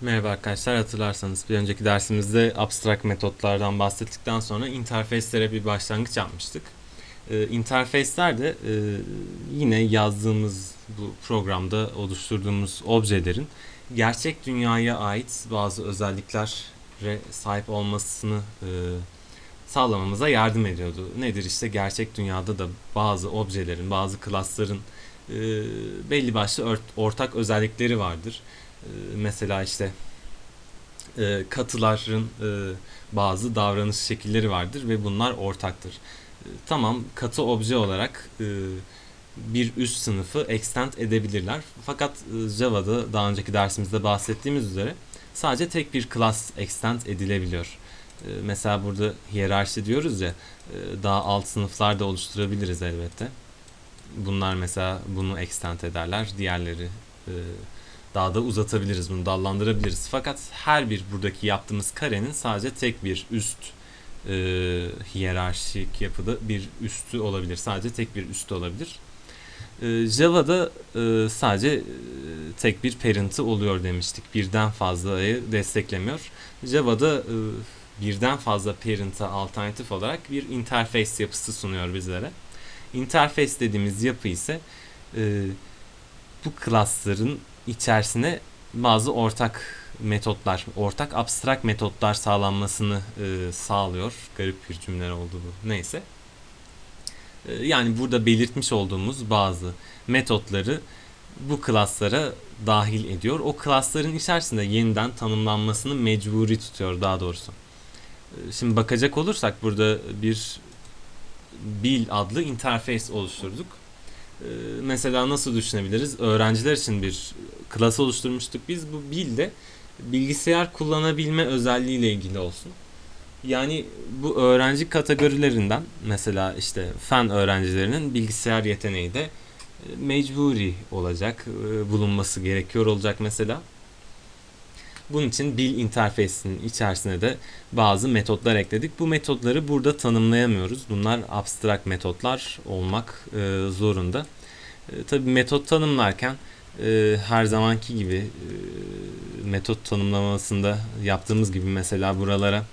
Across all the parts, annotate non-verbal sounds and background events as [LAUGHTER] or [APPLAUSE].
Merhaba arkadaşlar hatırlarsanız bir önceki dersimizde abstrak metotlardan bahsettikten sonra interfeyslere bir başlangıç yapmıştık. Ee, interfeysler de e, yine yazdığımız bu programda oluşturduğumuz objelerin gerçek dünyaya ait bazı özelliklere sahip olmasını e, sağlamamıza yardım ediyordu. Nedir işte gerçek dünyada da bazı objelerin, bazı klasların e, belli başlı ortak özellikleri vardır. E, mesela işte e, katıların e, bazı davranış şekilleri vardır ve bunlar ortaktır. E, tamam katı obje olarak e, bir üst sınıfı extend edebilirler. Fakat e, Java'da daha önceki dersimizde bahsettiğimiz üzere sadece tek bir class extend edilebiliyor. E, mesela burada hiyerarşi diyoruz ya e, daha alt sınıflar da oluşturabiliriz elbette. Bunlar mesela bunu extend ederler. Diğerleri e, daha da uzatabiliriz bunu dallandırabiliriz. Fakat her bir buradaki yaptığımız karenin sadece tek bir üst e, hiyerarşik yapıda bir üstü olabilir. Sadece tek bir üstü olabilir. E, Java'da e, sadece e, tek bir parent'ı oluyor demiştik. Birden fazlayı desteklemiyor. Java'da e, birden fazla parent'a alternatif olarak bir interface yapısı sunuyor bizlere. Interface dediğimiz yapı ise e, bu class'ların içerisine bazı ortak metotlar, ortak abstrak metotlar sağlanmasını e, sağlıyor. Garip bir cümle oldu bu. Neyse. E, yani burada belirtmiş olduğumuz bazı metotları bu klaslara dahil ediyor. O klasların içerisinde yeniden tanımlanmasını mecburi tutuyor daha doğrusu. E, şimdi bakacak olursak burada bir bil adlı interface oluşturduk. Ee, mesela nasıl düşünebiliriz? Öğrenciler için bir klas oluşturmuştuk biz. Bu bil de bilgisayar kullanabilme özelliğiyle ilgili olsun. Yani bu öğrenci kategorilerinden mesela işte fen öğrencilerinin bilgisayar yeteneği de e, mecburi olacak, e, bulunması gerekiyor olacak mesela. Bunun için bil interface'inin içerisine de bazı metotlar ekledik. Bu metotları burada tanımlayamıyoruz. Bunlar abstrak metotlar olmak e, zorunda. Tabii metot tanımlarken e, her zamanki gibi e, metot tanımlamasında yaptığımız gibi mesela buralara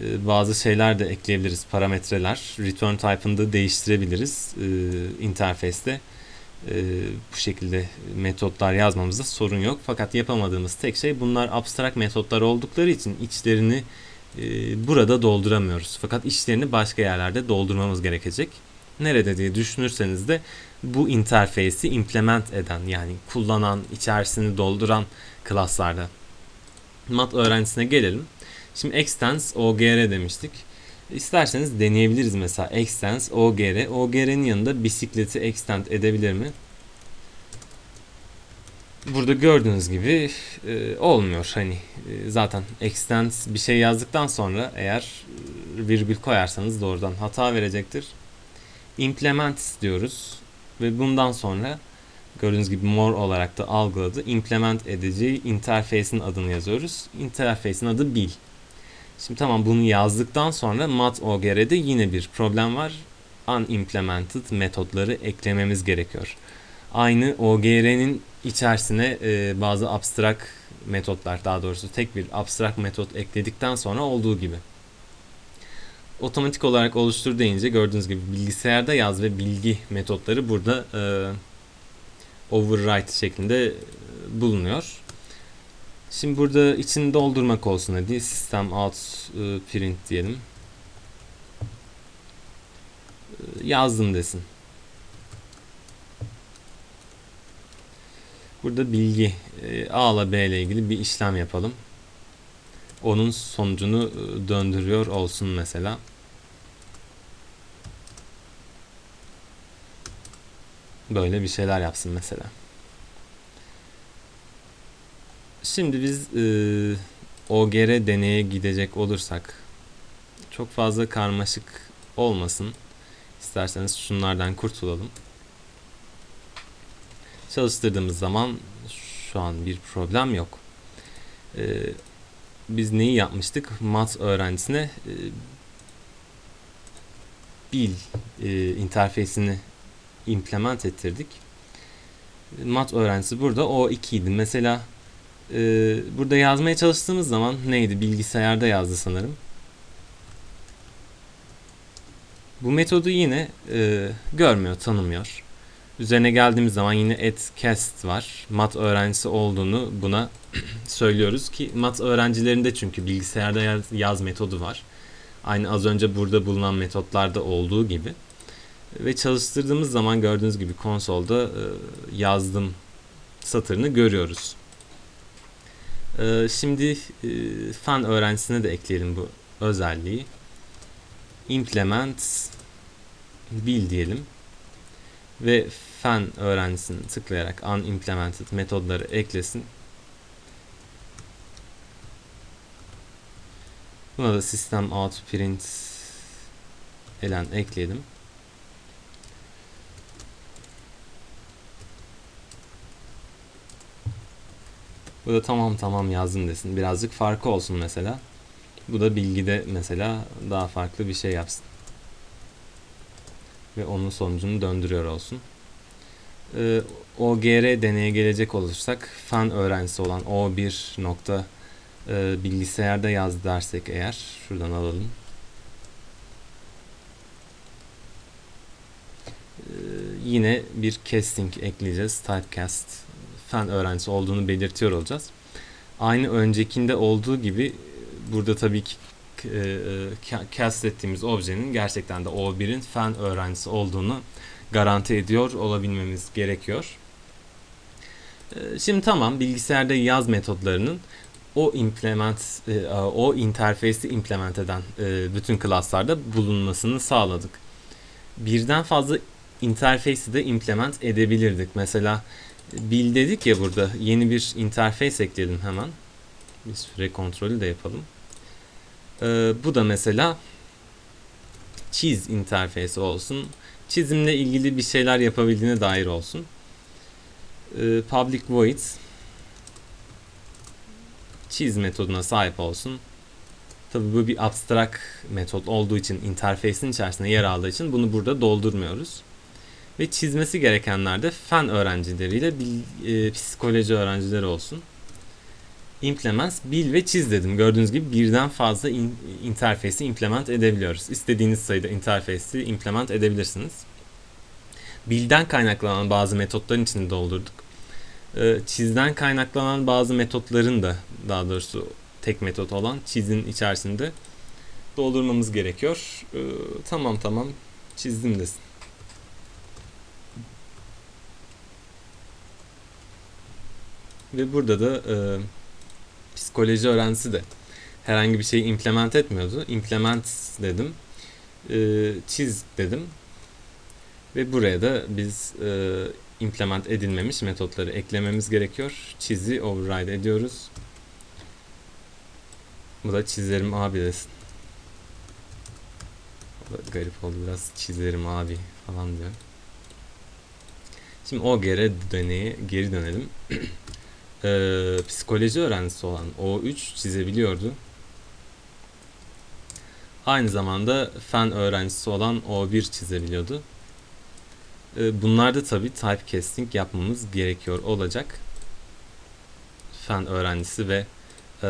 e, bazı şeyler de ekleyebiliriz. Parametreler. Return type'ını da değiştirebiliriz e, interface'te. E, bu şekilde metotlar yazmamızda sorun yok. Fakat yapamadığımız tek şey bunlar abstrak metotlar oldukları için içlerini e, burada dolduramıyoruz. Fakat içlerini başka yerlerde doldurmamız gerekecek. Nerede diye düşünürseniz de bu interface'i implement eden yani kullanan, içerisini dolduran klaslarda. Mat öğrencisine gelelim. Şimdi extends OGR demiştik. İsterseniz deneyebiliriz mesela extends OGR. OGR'nin yanında bisikleti extend edebilir mi? Burada gördüğünüz gibi e, olmuyor. Hani e, zaten extend bir şey yazdıktan sonra eğer e, virgül koyarsanız doğrudan hata verecektir. Implement diyoruz ve bundan sonra gördüğünüz gibi more olarak da algıladı. Implement edeceği interface'in adını yazıyoruz. Interface'in adı bil. Şimdi tamam bunu yazdıktan sonra mat OGR'de yine bir problem var. Unimplemented metotları eklememiz gerekiyor. Aynı OGR'nin içerisine e, bazı abstrak metotlar daha doğrusu tek bir abstrak metot ekledikten sonra olduğu gibi. Otomatik olarak oluştur deyince gördüğünüz gibi bilgisayarda yaz ve bilgi metotları burada e, override şeklinde e, bulunuyor. Şimdi burada içini doldurmak olsun hadi. System out e, print diyelim. E, yazdım desin. Burada bilgi e, A ile B ile ilgili bir işlem yapalım. Onun sonucunu e, döndürüyor olsun mesela. Böyle bir şeyler yapsın mesela. Şimdi biz e, OGR deneye gidecek olursak çok fazla karmaşık olmasın. İsterseniz şunlardan kurtulalım. Çalıştırdığımız zaman şu an bir problem yok. E, biz neyi yapmıştık? Mat öğrencisine e, bil e, interfeysini implement ettirdik. Mat öğrencisi burada O2 idi. Mesela Ee, burada yazmaya çalıştığımız zaman neydi? Bilgisayarda yazdı sanırım. Bu metodu yine e, görmüyor, tanımıyor. Üzerine geldiğimiz zaman yine et cast var. Mat öğrencisi olduğunu buna [CLEARS THROAT] söylüyoruz ki mat öğrencilerinde çünkü bilgisayarda yaz, yaz metodu var. Aynı az önce burada bulunan metotlarda olduğu gibi. Ve çalıştırdığımız zaman gördüğünüz gibi konsolda e, yazdım satırını görüyoruz. E, şimdi e, fen öğrencisine de ekleyelim bu özelliği. Implement bil diyelim. Ve fen öğrencisini tıklayarak unimplemented metodları eklesin. Buna da system out print elen ekleyelim. Bu da tamam tamam yazdım desin. Birazcık farkı olsun mesela. Bu da bilgide mesela daha farklı bir şey yapsın. Ve onun sonucunu döndürüyor olsun. Ee, OGR deneye gelecek olursak fen öğrencisi olan O1 nokta e, bilgisayarda yaz dersek eğer şuradan alalım. Ee, yine bir casting ekleyeceğiz. Typecast fen öğrencisi olduğunu belirtiyor olacağız. Aynı öncekinde olduğu gibi burada tabii ki e, e, cast ettiğimiz objenin gerçekten de O1'in fen öğrencisi olduğunu garanti ediyor olabilmemiz gerekiyor. E, şimdi tamam bilgisayarda yaz metodlarının o implement e, o interface'i implement eden e, bütün klaslarda bulunmasını sağladık. Birden fazla interface'i de implement edebilirdik. Mesela bil dedik ya burada yeni bir interface ekleyelim hemen. Bir süre kontrolü de yapalım. Ee, bu da mesela çiz interfeysi olsun. Çizimle ilgili bir şeyler yapabildiğine dair olsun. Ee, public void çiz metoduna sahip olsun. Tabi bu bir abstract metot olduğu için interfeysin içerisinde yer aldığı için bunu burada doldurmuyoruz. Ve çizmesi gerekenler de fen öğrencileriyle bil, e, psikoloji öğrencileri olsun. Implements, bil ve çiz dedim. Gördüğünüz gibi birden fazla in, interfeysi implement edebiliyoruz. İstediğiniz sayıda interfeysi implement edebilirsiniz. Bilden kaynaklanan bazı metotların içini doldurduk. Ee, çizden kaynaklanan bazı metotların da daha doğrusu tek metot olan çizin içerisinde doldurmamız gerekiyor. Ee, tamam tamam çizdim desin. Ve burada da e, psikoloji öğrencisi de herhangi bir şeyi implement etmiyordu. Implement dedim. E, çiz dedim. Ve buraya da biz e, implement edilmemiş metotları eklememiz gerekiyor. Çizi override ediyoruz. Bu da çizerim abi desin. Garip oldu biraz çizerim abi falan diyor. Şimdi o geri deneye geri dönelim. [CLEARS THROAT] ee, psikoloji öğrencisi olan O3 çizebiliyordu. Aynı zamanda fen öğrencisi olan O1 çizebiliyordu. Ee, bunlarda tabi typecasting yapmamız gerekiyor olacak. Fen öğrencisi ve e,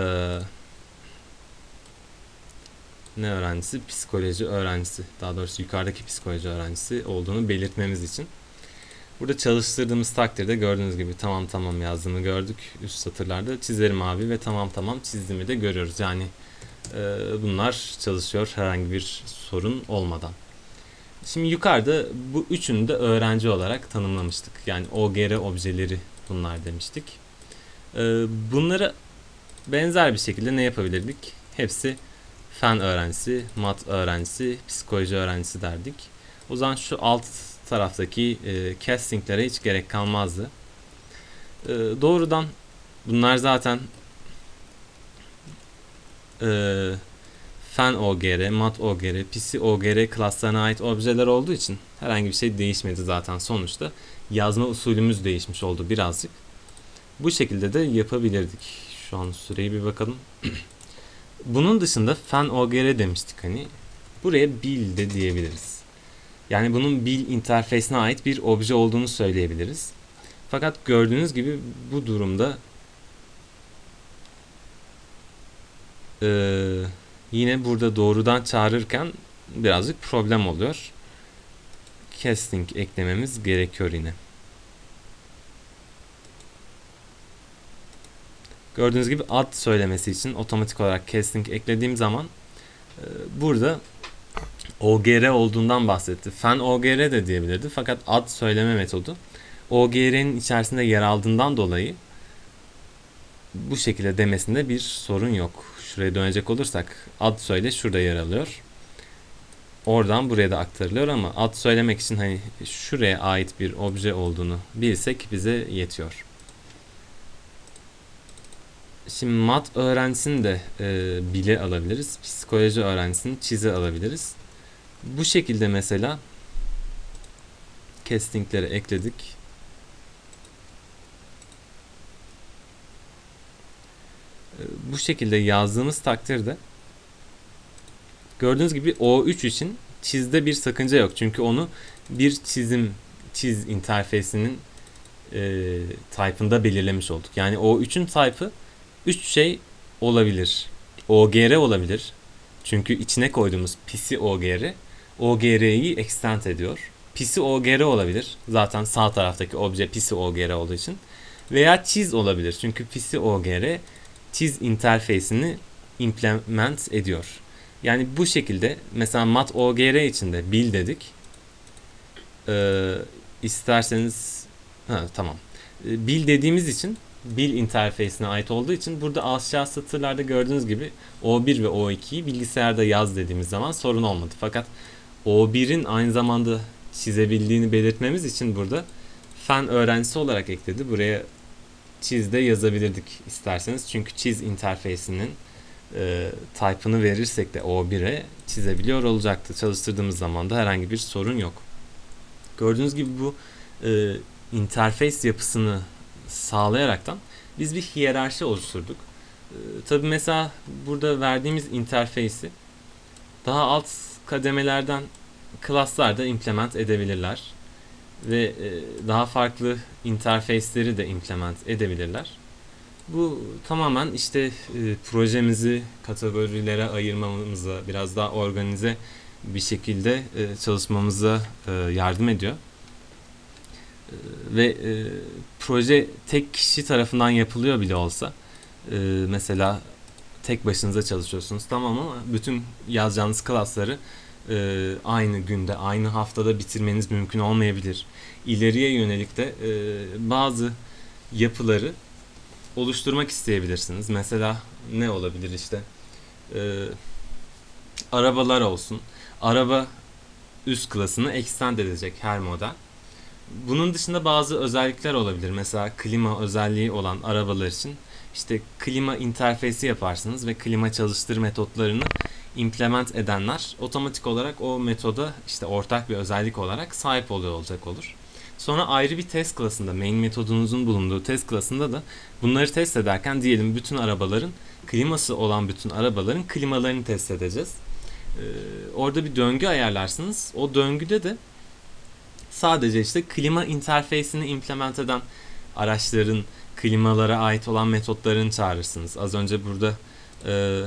ne öğrencisi? Psikoloji öğrencisi. Daha doğrusu yukarıdaki psikoloji öğrencisi olduğunu belirtmemiz için. Burada çalıştırdığımız takdirde gördüğünüz gibi tamam tamam yazdığını gördük. Üst satırlarda çizerim abi ve tamam tamam çizdiğimi de görüyoruz. Yani e, bunlar çalışıyor herhangi bir sorun olmadan. Şimdi yukarıda bu üçünü de öğrenci olarak tanımlamıştık. Yani OGR objeleri bunlar demiştik. E, bunları benzer bir şekilde ne yapabilirdik? Hepsi fen öğrencisi, mat öğrencisi, psikoloji öğrencisi derdik. O zaman şu alt taraftaki e, castinglere hiç gerek kalmazdı. E, doğrudan bunlar zaten e, fen OGR, mat OGR, PC OGR klaslarına ait objeler olduğu için herhangi bir şey değişmedi zaten sonuçta. Yazma usulümüz değişmiş oldu birazcık. Bu şekilde de yapabilirdik. Şu an süreyi bir bakalım. [CLEARS THROAT] Bunun dışında fen OGR demiştik hani. Buraya bil de diyebiliriz. Yani bunun bil interfeysine ait bir obje olduğunu söyleyebiliriz. Fakat gördüğünüz gibi bu durumda Ee, yine burada doğrudan çağırırken birazcık problem oluyor. Casting eklememiz gerekiyor yine. Gördüğünüz gibi ad söylemesi için otomatik olarak casting eklediğim zaman e, burada OGR olduğundan bahsetti. Fen OGR de diyebilirdi fakat ad söyleme metodu OGR'nin içerisinde yer aldığından dolayı bu şekilde demesinde bir sorun yok. Şuraya dönecek olursak ad söyle şurada yer alıyor. Oradan buraya da aktarılıyor ama ad söylemek için hani şuraya ait bir obje olduğunu bilsek bize yetiyor. Şimdi mat öğrencisini de e, bile alabiliriz. Psikoloji öğrencisini çize alabiliriz. Bu şekilde mesela castingleri ekledik. E, bu şekilde yazdığımız takdirde gördüğünüz gibi O3 için çizde bir sakınca yok. Çünkü onu bir çizim çiz interfeysinin e, type'ında belirlemiş olduk. Yani O3'ün type'ı 3 şey olabilir. OGR olabilir. Çünkü içine koyduğumuz pisi OGR OGR'yi extend ediyor. Pisi OGR olabilir. Zaten sağ taraftaki obje pisi OGR olduğu için. Veya çiz olabilir. Çünkü pisi OGR çiz interfeysini implement ediyor. Yani bu şekilde mesela mat OGR içinde bil dedik. Ee, isterseniz ha, tamam. Ee, bil dediğimiz için bil interfeysine ait olduğu için burada aşağı satırlarda gördüğünüz gibi O1 ve O2'yi bilgisayarda yaz dediğimiz zaman sorun olmadı. Fakat O1'in aynı zamanda çizebildiğini belirtmemiz için burada fen öğrencisi olarak ekledi. Buraya çiz de yazabilirdik isterseniz. Çünkü çiz interfeysinin e, type'ını verirsek de O1'e çizebiliyor olacaktı. Çalıştırdığımız zaman da herhangi bir sorun yok. Gördüğünüz gibi bu e, interface yapısını sağlayaraktan biz bir hiyerarşi oluşturduk. Ee, tabii mesela burada verdiğimiz interfeysi daha alt kademelerden klaslar da implement edebilirler. Ve e, daha farklı interface'leri de implement edebilirler. Bu tamamen işte e, projemizi kategorilere ayırmamıza, biraz daha organize bir şekilde e, çalışmamıza e, yardım ediyor. E, ve e, proje tek kişi tarafından yapılıyor bile olsa e, mesela tek başınıza çalışıyorsunuz tamam ama bütün yazacağınız klasları e, aynı günde aynı haftada bitirmeniz mümkün olmayabilir. İleriye yönelik de e, bazı yapıları oluşturmak isteyebilirsiniz. Mesela ne olabilir işte e, arabalar olsun. Araba üst klasını extend edecek her model. Bunun dışında bazı özellikler olabilir. Mesela klima özelliği olan arabalar için işte klima interfeysi yaparsınız ve klima çalıştır metotlarını implement edenler otomatik olarak o metoda işte ortak bir özellik olarak sahip oluyor olacak olur. Sonra ayrı bir test klasında, main metodunuzun bulunduğu test klasında da bunları test ederken diyelim bütün arabaların kliması olan bütün arabaların klimalarını test edeceğiz. Ee, orada bir döngü ayarlarsınız. O döngüde de sadece işte klima interfeysini implement eden araçların klimalara ait olan metotlarını çağırırsınız. Az önce burada e,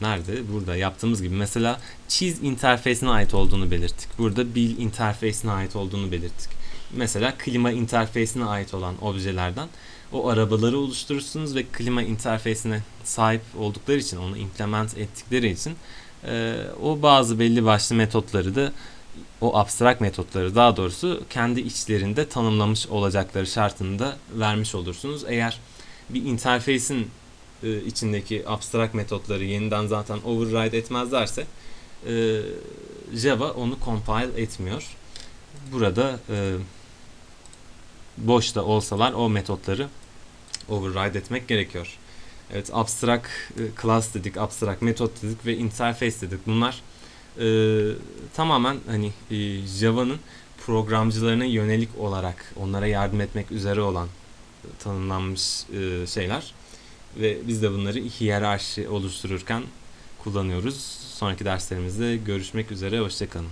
nerede? Burada yaptığımız gibi mesela çiz interfeysine ait olduğunu belirttik. Burada bil interfeysine ait olduğunu belirttik. Mesela klima interfeysine ait olan objelerden o arabaları oluşturursunuz ve klima interfeysine sahip oldukları için onu implement ettikleri için e, o bazı belli başlı metotları da o abstrak metotları daha doğrusu kendi içlerinde tanımlamış olacakları şartını da vermiş olursunuz. Eğer bir interfeysin e, içindeki abstrak metotları yeniden zaten override etmezlerse e, Java onu compile etmiyor. Burada e, boşta olsalar o metotları override etmek gerekiyor. Evet abstrak e, class dedik, abstrak metot dedik ve interface dedik. Bunlar e, tamamen hani e, Java'nın programcılarına yönelik olarak onlara yardım etmek üzere olan tanımlanmış e, şeyler ve biz de bunları hiyerarşi oluştururken kullanıyoruz. Sonraki derslerimizde görüşmek üzere, hoşçakalın.